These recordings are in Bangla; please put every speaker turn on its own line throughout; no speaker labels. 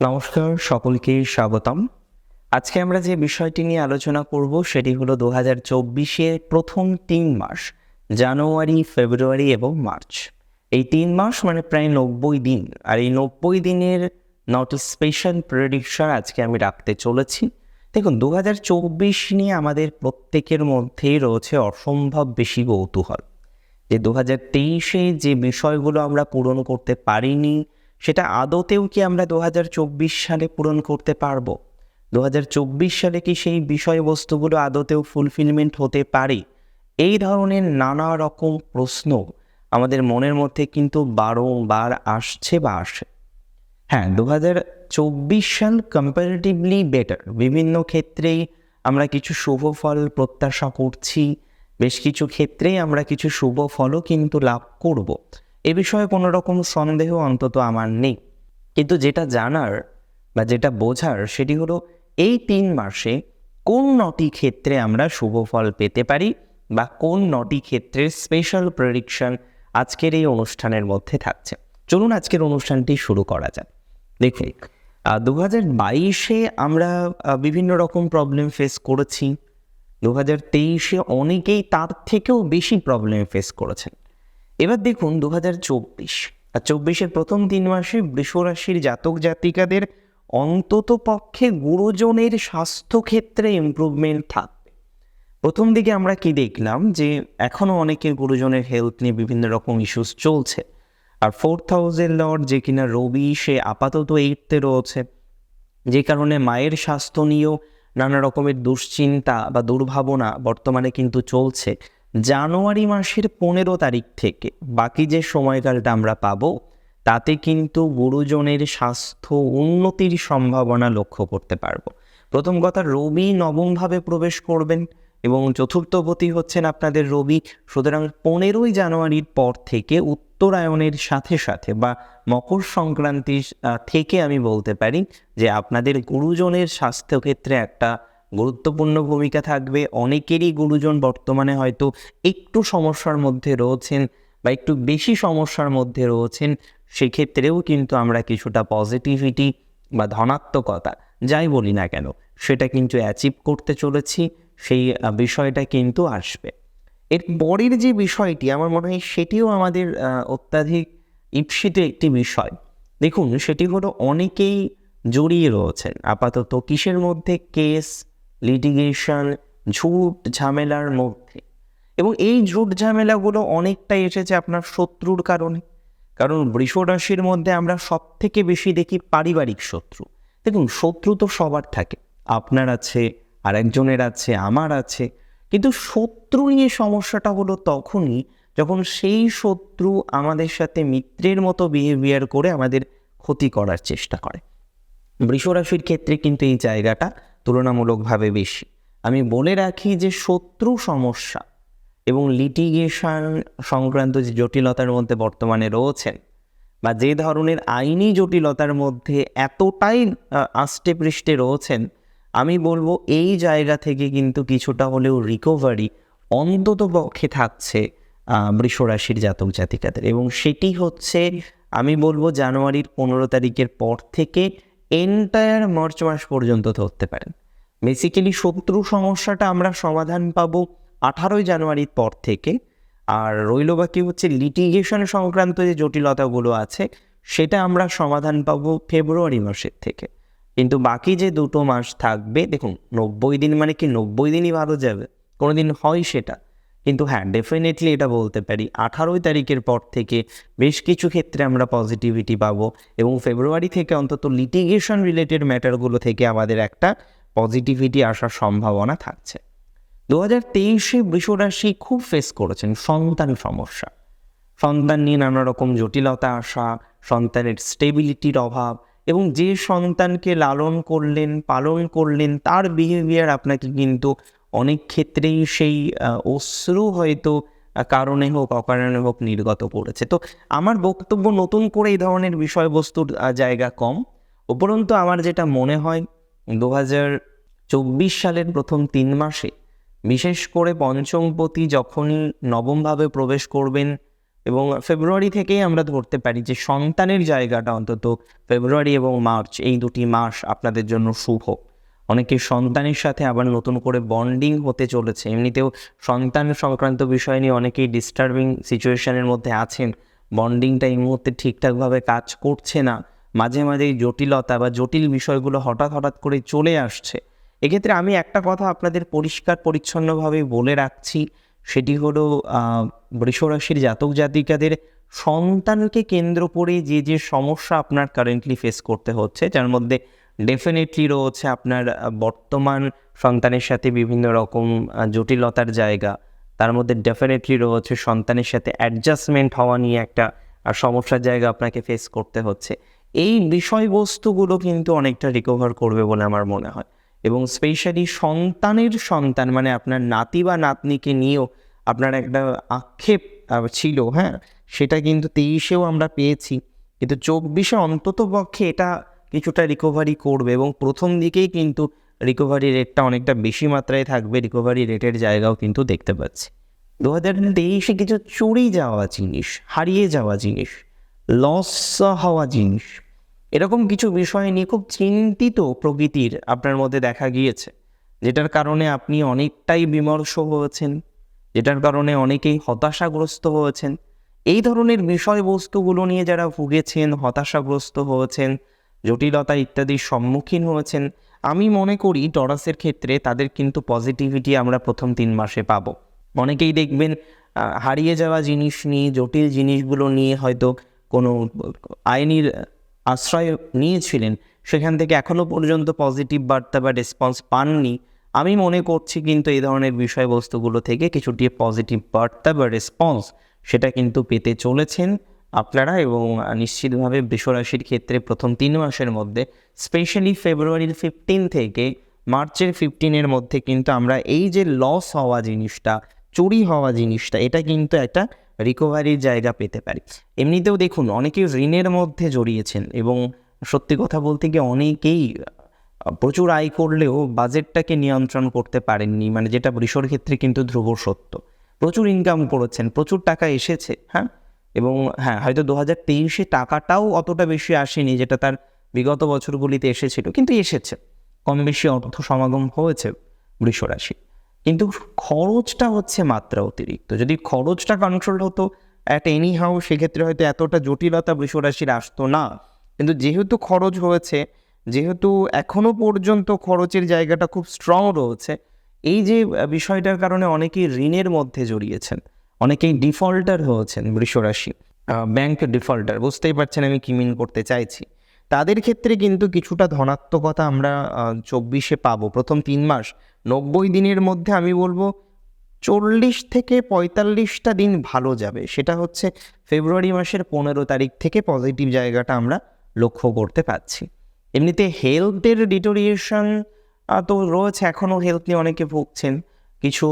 নমস্কার, সকলকে স্বাগতম। আজকে আমরা যে বিষয়টি নিয়ে আলোচনা করব সেটি হলো দু হাজার চব্বিশের প্রথম তিন মাস, জানুয়ারি, ফেব্রুয়ারি এবং মার্চ। এই তিন মাস মানে প্রায় নব্বই দিন, আর এই নব্বই দিনের নট স্পেশাল প্রেডিকশন আজকে আমি রাখতে চলেছি। দেখুন দু হাজার চব্বিশ নিয়ে আমাদের প্রত্যেকের মধ্যেই রয়েছে অসম্ভব বেশি কৌতূহল। যে দু হাজার তেইশে যে বিষয়গুলো আমরা পূরণ করতে পারিনি সেটা আদতেও কি আমরা দু হাজার চব্বিশ সালে পূরণ করতে পারব? দু হাজার চব্বিশ সালে কি সেই বিষয়বস্তুগুলো আদতেও ফুলফিলমেন্ট হতে পারে? এই ধরনের নানা রকম প্রশ্ন আমাদের মনের মধ্যে কিন্তু বারংবার আসছে বা আসে। হ্যাঁ দু হাজার চব্বিশ সাল কম্পারেটিভলি বেটার বিভিন্ন ক্ষেত্রেই আমরা কিছু শুভ ফল প্রত্যাশা করছি, বেশ কিছু ক্ষেত্রেই আমরা কিছু শুভ ফলও কিন্তু লাভ করব। এ বিষয়ে কোনো রকম সন্দেহ অন্তত আমার নেই। কিন্তু যেটা জানার বা যেটা বোঝার সেটি হলো, এই তিন মাসে কোন নটি ক্ষেত্রে আমরা শুভ ফল পেতে পারি বা কোন নটি ক্ষেত্রে স্পেশাল প্রেডিকশন আজকের এই অনুষ্ঠানের মধ্যে থাকছে? চলুন আজকের অনুষ্ঠানটি শুরু করা যাক। দেখুন দু হাজার বাইশে আমরা বিভিন্ন রকম প্রবলেম ফেস করেছি। দু হাজার তেইশে অনেকেই তার থেকেও বেশি প্রবলেম ফেস করেছেন। এবার দেখুন দু হাজার চব্বিশ। আর চব্বিশের প্রথম তিন মাসে বৃষরাশির জাতক জাতিকাদের অন্তত পক্ষে গুরুজনের স্বাস্থ্যক্ষেত্রে ইমপ্রুভমেন্ট থাকবে। প্রথম দিকে আমরা কি দেখলাম যে এখনও অনেকের গুরুজনের হেলথ নিয়ে বিভিন্ন রকম ইস্যুস চলছে। আর ফোর্থ হাউসের লর্ড যে কিনা রবি সে আপাতত এইটতে রয়েছে। যে কারণে মায়ের স্বাস্থ্য নিয়েও নানা রকমের দুশ্চিন্তা বা দুর্ভাবনা বর্তমানে কিন্তু চলছে। জানুয়ারি মাসের পনেরো তারিখ থেকে বাকি যে সময়কালটা আমরা পাবো, তাতে কিন্তু গুরুজনের স্বাস্থ্য উন্নতির সম্ভাবনা লক্ষ্য করতে পারব। প্রথম কথা, রবি নবমভাবে প্রবেশ করবেন এবং চতুর্থপতি হচ্ছেন আপনাদের রবি। সুতরাং পনেরোই জানুয়ারির পর থেকে উত্তরায়ণের সাথে সাথে বা মকর সংক্রান্তি থেকে আমি বলতে পারি যে আপনাদের গুরুজনের স্বাস্থ্যক্ষেত্রে একটা গুরুত্বপূর্ণ ভূমিকা থাকবে। অনেকেরই গুরুজন বর্তমানে হয়তো একটু সমস্যার মধ্যে রয়েছেন বা একটু বেশি সমস্যার মধ্যে রয়েছেন, সেক্ষেত্রেও কিন্তু আমরা কিছুটা পজিটিভিটি বা ধনাত্মকতা, যাই বলি না কেন, সেটা কিন্তু অ্যাচিভ করতে চলেছি, সেই বিষয়টা কিন্তু আসবে। এর পরের যে বিষয়টি, আমার মনে হয় সেটিও আমাদের অত্যাধিক ঈপ্সিত একটি বিষয়। দেখুন, সেটি হলো অনেকেই জড়িয়ে রয়েছেন। আপাতত কিসের মধ্যে কেস লিটিগেশন ঝুট ঝামেলার মধ্যে। এবং এই ঝুট ঝামেলাগুলো অনেকটাই এসেছে আপনার শত্রুর কারণে। কারণ বৃষ রাশির মধ্যে আমরা সব থেকে বেশি দেখি পারিবারিক শত্রু। দেখুন, শত্রু তো সবার থাকে। আপনার আছে, আরেকজনের আছে, আমার আছে। কিন্তু শত্রু নিয়ে সমস্যাটা হলো তখনই যখন সেই শত্রু আমাদের সাথে মিত্রের মতো বিহেভিয়ার করে আমাদের ক্ষতি করার চেষ্টা করে। বৃষরাশির ক্ষেত্রে কিন্তু এই জায়গাটা তুলনামূলকভাবে বেশি। আমি বলে রাখি যে শত্রু সমস্যা এবং লিটিগেশন সংক্রান্ত যে জটিলতার মধ্যে বর্তমানে রয়েছেন বা যে ধরনের আইনি জটিলতার মধ্যে এতটাই আষ্টে পৃষ্ঠে রয়েছেন, আমি বলব এই জায়গা থেকে কিন্তু কিছুটা হলেও রিকভারি অন্তত পক্ষে থাকছে বৃষরাশির জাতক জাতিকাদের। এবং সেটি হচ্ছে, আমি বলব জানুয়ারির পনেরো তারিখের পর থেকে এন্টায়ার মার্চ মাস পর্যন্ত ধরতে পারেন। বেসিক্যালি শত্রু সমস্যাটা আমরা সমাধান পাবো আঠারোই জানুয়ারির পর থেকে। আর রইল বাকি হচ্ছে লিটিগেশন সংক্রান্ত যে জটিলতাগুলো আছে, সেটা আমরা সমাধান পাবো ফেব্রুয়ারি মাসের থেকে। কিন্তু বাকি যে দুটো মাস থাকবে, দেখুন, নব্বই দিন মানে কি নব্বই দিনই ভালো যাবে কোনো দিন হয় সেটা। কিন্তু হ্যাঁ ডেফিনেটলি এটা বলতে পারি। আঠারোই তারিখের পর থেকে বেশ কিছু ক্ষেত্রে আমরা পজিটিভিটি পাবো এবং ফেব্রুয়ারি থেকে অন্তত লিটিগেশন রিলেটেড ম্যাটারগুলো থেকে আমাদের একটা পজিটিভিটি আসার সম্ভাবনা থাকছে। দু হাজার তেইশে বৃষরাশি খুব ফেস করেছেন, সন্তান সমস্যা। সন্তান নিয়ে নানা রকম জটিলতা আসা, সন্তানের স্টেবিলিটির অভাব এবং যে সন্তানকে লালন করলেন, পালন করলেন, তার বিহেভিয়ার আপনাকে কিন্তু অনেক ক্ষেত্রেই সেই অশ্রু হয়তো কারণে হোক, অকারণে হোক নির্গত করেছে তো আমার বক্তব্য নতুন করে এই ধরনের বিষয়বস্তুর জায়গা কম। উপরন্তু আমার যেটা মনে হয় দু চব্বিশ সালের প্রথম তিন মাসে, বিশেষ করে পঞ্চমপতি যখনই নবমভাবে প্রবেশ করবেন এবং ফেব্রুয়ারি থেকেই আমরা ধরতে পারি যে সন্তানের জায়গাটা অন্তত ফেব্রুয়ারি এবং মার্চ, এই দুটি মাস আপনাদের জন্য শুভ। অনেকে সন্তানের সাথে আবার নতুন করে বন্ডিং হতে চলেছে। এমনিতেও সন্তান সংক্রান্ত বিষয় নিয়ে অনেকেই ডিস্টার্বিং সিচুয়েশনের মধ্যে আছেন। বন্ডিংটা এই মুহূর্তে ঠিকঠাকভাবে কাজ করছে না। মাঝে মাঝে জটিলতা বা জটিল বিষয়গুলো হঠাৎ হঠাৎ করে চলে আসছে। এক্ষেত্রে আমি একটা কথা আপনাদের পরিষ্কার পরিচ্ছন্নভাবে বলে রাখছি। সেটি হলো বৃষরাশির জাতক জাতিকাদের সন্তানকে কেন্দ্র করে যে যে সমস্যা আপনার কারেন্টলি ফেস করতে হচ্ছে, যার মধ্যে ডেফিনেটলি রয়েছে আপনার বর্তমান সন্তানের সাথে বিভিন্ন রকম জটিলতার জায়গা। তার মধ্যে ডেফিনেটলি রয়েছে সন্তানের সাথে অ্যাডজাস্টমেন্ট হওয়া নিয়ে একটা সমস্যার জায়গা আপনাকে ফেস করতে হচ্ছে। এই বিষয়বস্তুগুলো কিন্তু অনেকটা রিকভার করবে বলে আমার মনে হয়। এবং স্পেশালি সন্তানের সন্তান মানে আপনার নাতি বা নাতনিকে নিয়েও আপনার একটা আক্ষেপ ছিল হ্যাঁ? সেটা কিন্তু তেইশেও আমরা পেয়েছি। কিন্তু চব্বিশে অন্তত পক্ষে এটা কিছুটা রিকভারি করবে এবং প্রথম দিকেই কিন্তু রিকভারি রেটটা অনেকটা বেশি মাত্রায় থাকবে। রিকভারি রেটের জায়গাও কিন্তু দেখতে পাচ্ছি। দু হাজার তেইশে কিছু চুরি যাওয়া জিনিস, হারিয়ে যাওয়া জিনিস লস হওয়া জিনিস, এরকম কিছু বিষয় নিয়ে খুব চিন্তিত প্রকৃতির আপনার মধ্যে দেখা গিয়েছে, যেটার কারণে আপনি অনেকটাই বিমর্ষ হয়েছেন, যেটার কারণে অনেকেই হতাশাগ্রস্ত হয়েছেন। এই ধরনের বিষয়বস্তুগুলো নিয়ে যারা ভুগেছেন, হতাশাগ্রস্ত হয়েছেন জটিলতা ইত্যাদির সম্মুখীন হয়েছেন। আমি মনে করি টরাসের ক্ষেত্রে তাদের কিন্তু পজিটিভিটি আমরা প্রথম তিন মাসে পাবো। অনেকেই দেখবেন হারিয়ে যাওয়া জিনিস নিয়ে, জটিল জিনিসগুলো নিয়ে হয়তো কোনো আইনির আশ্রয় নিয়েছিলেন, সেখান থেকে এখনও পর্যন্ত পজিটিভ বার্তা বা রেসপন্স পাননি। আমি মনে করছি কিন্তু এই ধরনের বিষয়বস্তুগুলো থেকে কিছুটি পজিটিভ বার্তা বা রেসপন্স সেটা কিন্তু পেতে চলেছেন। আপনারা এবং নিশ্চিতভাবে বৃষরাশির ক্ষেত্রে প্রথম তিন মাসের মধ্যে স্পেশালি ফেব্রুয়ারির ফিফটিন থেকে মার্চের ফিফটিনের মধ্যে কিন্তু আমরা এই যে লস হওয়া জিনিসটা, চুরি হওয়া জিনিসটা, এটা কিন্তু একটা রিকভারির জায়গা পেতে পারি। এমনিতেও দেখুন, অনেকে ঋণের মধ্যে জড়িয়েছেন এবং সত্যি কথা বলতে গিয়ে অনেকেই প্রচুর আয় করলেও বাজেটটাকে নিয়ন্ত্রণ করতে পারেননি মানে যেটা বৃষর ক্ষেত্রে কিন্তু ধ্রুব সত্য। প্রচুর ইনকাম করেছেন, প্রচুর টাকা এসেছে হ্যাঁ? এবং হ্যাঁ হয়তো দু হাজার তেইশে টাকাটাও অতটা বেশি আসেনি যেটা তার বিগত বছরগুলিতে এসেছিল, কিন্তু এসেছে। কম বেশি অর্থ সমাগম হয়েছে বৃষরাশি কিন্তু খরচটা হচ্ছে মাত্রা অতিরিক্ত। যদি খরচটা কন্ট্রোল হতো অ্যাট এনি হাউ সেক্ষেত্রে হয়তো এতটা জটিলতা বৃষরাশির আসতো না। কিন্তু যেহেতু খরচ হয়েছে, যেহেতু এখনও পর্যন্ত খরচের জায়গাটা খুব স্ট্রং রয়েছে, এই যে বিষয়টার কারণে অনেকেই ঋণের মধ্যে জড়িয়েছেন। অনেকেই ডিফল্টার হয়েছেন বৃষরাশি। Bank defaulter. বুঝতেই পারছেন আমি কি মিন করতে চাইছি। তাদের ক্ষেত্রে কিন্তু কিছুটা ধনাত্মকতা আমরা চব্বিশে পাবো। প্রথম তিন মাস, নব্বই দিনের মধ্যে আমি বলব চল্লিশ থেকে পঁয়তাল্লিশটা দিন ভালো যাবে। সেটা হচ্ছে ফেব্রুয়ারি মাসের পনেরো তারিখ থেকে পজিটিভ জায়গাটা আমরা লক্ষ্য করতে পারছি। এমনিতে হেলথের ডিটোরিয়েশন তো রয়েছে, এখনও হেলথ নিয়ে অনেকে ভুগছেন। কিছু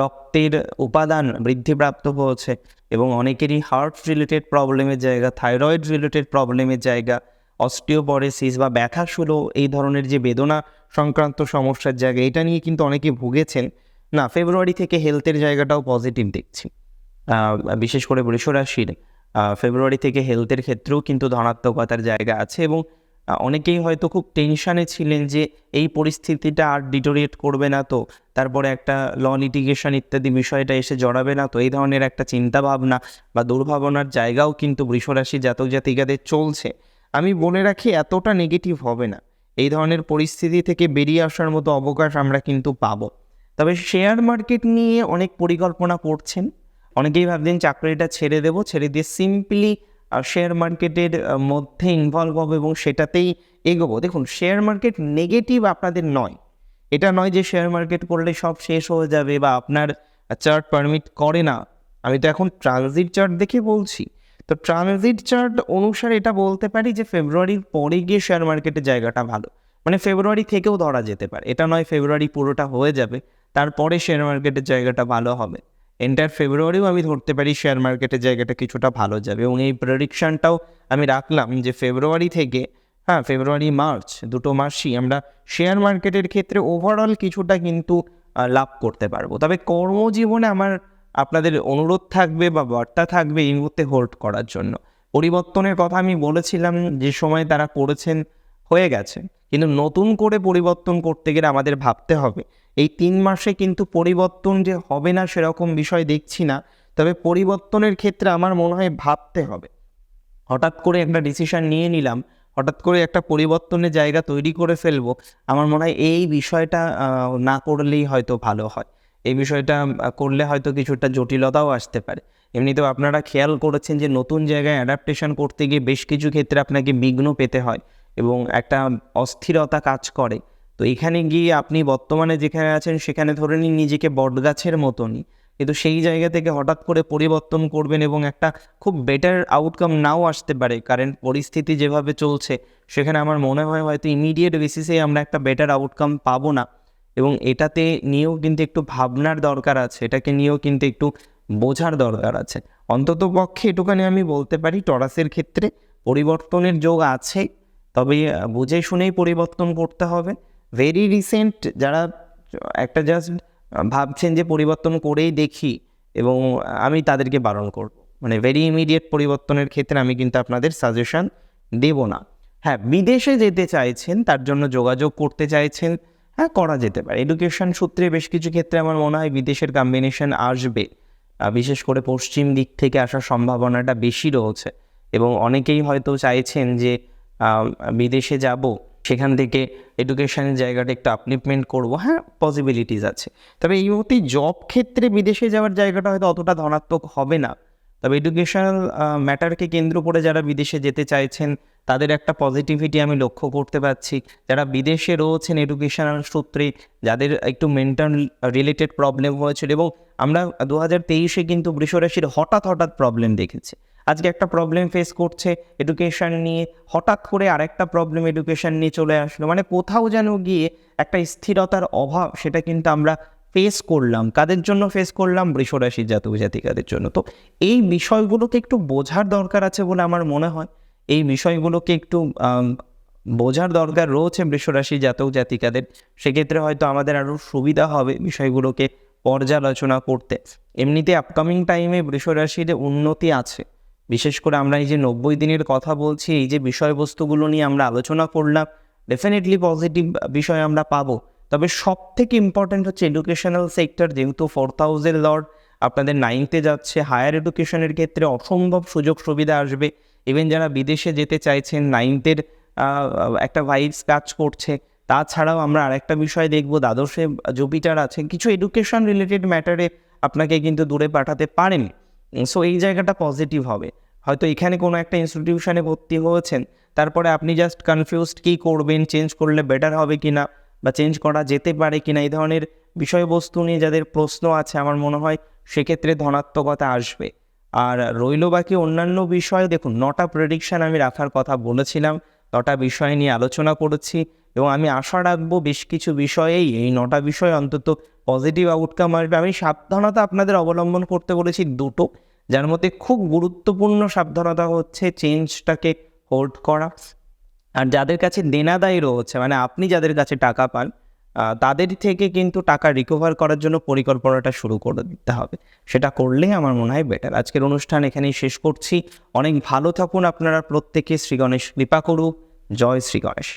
রক্তের উপাদান বৃদ্ধিপ্রাপ্ত হয়েছে এবং অনেকেরই হার্ট রিলেটেড প্রবলেমের জায়গা থাইরয়েড রিলেটেড প্রবলেমের জায়গা অস্টিওপরেসিস বা ব্যথা শুলো এই ধরনের যে বেদনা সংক্রান্ত সমস্যার জায়গা, এটা নিয়ে কিন্তু অনেকে ভুগেছেন। না ফেব্রুয়ারি থেকে হেলথের জায়গাটাও পজিটিভ দেখছি। বিশেষ করে বৃষরাশির ফেব্রুয়ারি থেকে হেলথের ক্ষেত্রেও কিন্তু ধনাত্মকতার জায়গা আছে এবং অনেকেই হয়তো খুব টেনশানে ছিলেন যে এই পরিস্থিতিটা আর ডিটোরিয়েট করবে না তো, তারপরে একটা ল লিটিগেশন ইত্যাদি বিষয়টা এসে জড়াবে না তো, এই ধরনের একটা চিন্তা ভাবনা বা দুর্ভাবনার জায়গাও কিন্তু বৃষরাশি জাতক জাতিকাদের চলছে। আমি বলে রাখি এতটা নেগেটিভ হবে না। এই ধরনের পরিস্থিতি থেকে বেরিয়ে আসার মতো অবকাশ আমরা কিন্তু পাবো। তবে শেয়ার মার্কেট নিয়ে অনেক পরিকল্পনা করছেন। অনেকেই ভাবছেন চাকরিটা ছেড়ে দেবো, ছেড়ে দিয়ে সিম্পলি শেয়ার মার্কেটের মধ্যে ইনভলভ হবে এবং সেটাতেই এগোবো। দেখুন শেয়ার মার্কেট নেগেটিভ আপনাদের নয়। এটা নয় যে শেয়ার মার্কেট করলে সব শেষ হয়ে যাবে বা আপনার চার্ট পারমিট করে না। আমি তো এখন ট্রানজিট চার্ট দেখে বলছি। তো ট্রানজিট চার্ট অনুসারে এটা বলতে পারি যে ফেব্রুয়ারির পরে গিয়ে শেয়ার মার্কেটের জায়গাটা ভালো। মানে ফেব্রুয়ারি থেকেও ধরা যেতে পারে। এটা নয় ফেব্রুয়ারি পুরোটা হয়ে যাবে, তারপরে শেয়ার মার্কেটের জায়গাটা ভালো হবে। এন্টার ফেব্রুয়ারিও আমি ধরতে পারি শেয়ার মার্কেটের জায়গাটা কিছুটা ভালো যাবে এবং এই প্রেডিকশানটাও আমি রাখলাম যে ফেব্রুয়ারি থেকে হ্যাঁ ফেব্রুয়ারি মার্চ দুটো মাসই আমরা শেয়ার মার্কেটের ক্ষেত্রে ওভারঅল কিছুটা কিন্তু লাভ করতে পারব। তবে কর্মজীবনে আমার আপনাদের অনুরোধ থাকবে বা বার্তা থাকবে এই মুহূর্তে হোল্ড করার জন্য। পরিবর্তনের কথা আমি বলেছিলাম যে সময় তারা করেছেন, হয়ে গেছে। কিন্তু নতুন করে পরিবর্তন করতে গেলে আমাদের ভাবতে হবে এই তিন মাসে কিন্তু পরিবর্তন যে হবে না সেরকম বিষয় দেখছি না, তবে পরিবর্তনের ক্ষেত্রে আমার মনে হয় ভাবতে হবে। হঠাৎ করে একটা ডিসিশন নিয়ে নিলাম, হঠাৎ করে একটা পরিবর্তনের জায়গা তৈরি করে ফেলব, আমার মনে হয় এই বিষয়টা না করলেই হয়তো ভালো হয়। এই বিষয়টা করলে হয়তো কিছুটা জটিলতাও আসতে পারে। এমনিতেও আপনারা খেয়াল করেছেন যে নতুন জায়গায় অ্যাডাপ্টেশন করতে গিয়ে বেশ কিছু ক্ষেত্রে আপনাকে বিঘ্ন পেতে হয় এবং একটা অস্থিরতা কাজ করে। তো এখানে গিয়ে আপনি বর্তমানে যেখানে আছেন, সেখানে ধরে নিন নিজেকে বটগাছের মতনই। কিন্তু সেই জায়গা থেকে হঠাৎ করে পরিবর্তন করবেন এবং একটা খুব বেটার আউটকাম নাও আসতে পারে। কারেন্ট পরিস্থিতি যেভাবে চলছে, সেখানে আমার মনে হয় হয়তো ইমিডিয়েট বেসিসে আমরা একটা বেটার আউটকাম পাবো না। এবং এটাতে নিয়েও কিন্তু একটু ভাবনার দরকার আছে। এটাকে নিয়েও কিন্তু একটু বোঝার দরকার আছে। অন্তত পক্ষে এটুখানি আমি বলতে পারি, টরাসের ক্ষেত্রে পরিবর্তনের যোগ আছে। তবে বুঝে শুনেই পরিবর্তন করতে হবে। ভেরি রিসেন্ট যারা, একটা জাস্ট ভাবছেন যে পরিবর্তন করেই দেখি এবং আমি তাদেরকে বারণ করব। মানে ভেরি ইমিডিয়েট পরিবর্তনের ক্ষেত্রে আমি কিন্তু আপনাদের সাজেশন দেব না। হ্যাঁ বিদেশে যেতে চাইছেন, তার জন্য যোগাযোগ করতে চাইছেন হ্যাঁ করা যেতে পারে। এডুকেশন সূত্রে বেশ কিছু ক্ষেত্রে আমার মনে হয় বিদেশের কম্বিনেশন আসবে। বিশেষ করে পশ্চিম দিক থেকে আসার সম্ভাবনাটা বেশি রয়েছে এবং অনেকেই হয়তো চাইছেন যে বিদেশে যাব। সেখান থেকে এডুকেশনের জায়গাটা একটু আপলিপমেন্ট করব। হ্যাঁ পসিবিলিটিস আছে। তবে এই মুহূর্তে জব ক্ষেত্রে বিদেশে যাওয়ার জায়গাটা হয়তো অতটা ধনাত্মক হবে না। তবে এডুকেশনাল ম্যাটারকে কেন্দ্র করে যারা বিদেশে যেতে চাইছেন, তাদের একটা পজিটিভিটি আমি লক্ষ্য করতে পারছি যারা বিদেশে রয়েছেন এডুকেশনাল সূত্রে, যাদের একটু মেন্টাল রিলেটেড প্রবলেম হয়েছিল এবং আমরা দু হাজার তেইশে কিন্তু বৃষরাশির হঠাৎ হঠাৎ প্রবলেম দেখেছি। আজকে একটা প্রবলেম ফেস করছে এডুকেশন নিয়ে। হঠাৎ করে আরেকটা প্রবলেম এডুকেশন নিয়ে চলে আসলো। মানে কোথাও যেন গিয়ে একটা স্থিরতার অভাব, সেটা কিন্তু আমরা ফেস করলাম। কাদের জন্য ফেস করলাম? বৃষরাশির জাতক জাতিকাদের জন্য। তো এই বিষয়গুলোকে একটু বোঝার দরকার আছে বলে আমার মনে হয়। এই বিষয়গুলোকে একটু বোঝার দরকার রয়েছে বৃষরাশি জাতক জাতিকাদের। সেক্ষেত্রে হয়তো আমাদের আরও সুবিধা হবে বিষয়গুলোকে পর্যালোচনা করতে। এমনিতে আপকামিং টাইমে বৃষরাশির উন্নতি আছে। বিশেষ করে আমরা এই যে নব্বই দিনের কথা বলছি, এই যে বিষয়বস্তুগুলো নিয়ে আমরা আলোচনা করলাম ডেফিনেটলি পজিটিভ বিষয় আমরা পাবো। তবে সব থেকে ইম্পর্ট্যান্ট হচ্ছে এডুকেশনাল সেক্টর যেহেতু ফোর থাউজেন্ড লর্ড আপনাদের নাইনতে যাচ্ছে হায়ার এডুকেশনের ক্ষেত্রে অসম্ভব সুযোগ সুবিধা আসবে। ইভেন যারা বিদেশে যেতে চাইছেন নাইনথের একটা ভাইবস কাজ করছে। তাছাড়াও আমরা আরেকটা বিষয় দেখব, দ্বাদশে জুপিটার আছে কিছু এডুকেশন রিলেটেড ম্যাটারে আপনাকে কিন্তু দূরে পাঠাতে পারেন। সো এই জায়গাটা পজিটিভ হবে। হয়তো এখানে কোনো একটা ইনস্টিটিউশনে ভর্তি হয়েছেন, তারপরে আপনি জাস্ট কনফিউজড কী করবেন চেঞ্জ করলে বেটার হবে কি না বা চেঞ্জ করা যেতে পারে কি না এই ধরনের বিষয়বস্তু নিয়ে যাদের প্রশ্ন আছে, আমার মনে হয় সেক্ষেত্রে ধনাত্মকতা আসবে। আর রইল বাকি অন্যান্য বিষয়, দেখুন, নটা প্রেডিকশান আমি রাখার কথা বলেছিলাম, নটা বিষয় নিয়ে আলোচনা করেছি। এবং আমি আশা রাখব বেশ কিছু বিষয়েই এই নটা বিষয় অন্তত পজিটিভ আউটকাম আসবে। আমি সাবধানতা আপনাদের অবলম্বন করতে বলেছি দুটো, যার মধ্যে খুব গুরুত্বপূর্ণ সাবধানতা হচ্ছে চেঞ্জটাকে হোল্ড করা। আর যাদের কাছে দেনাদায়ী রয়েছে মানে আপনি যাদের কাছে টাকা পান তাদের থেকে কিন্তু টাকা রিকভার করার জন্য পরিকল্পনাটা শুরু করে দিতে হবে। সেটা করলেই আমার মনে হয় বেটার আজকের অনুষ্ঠান এখানেই শেষ করছি। অনেক ভালো থাকুন আপনারা প্রত্যেকে। শ্রী গণেশ, কৃপা করুক। জয় শ্রী গণেশ।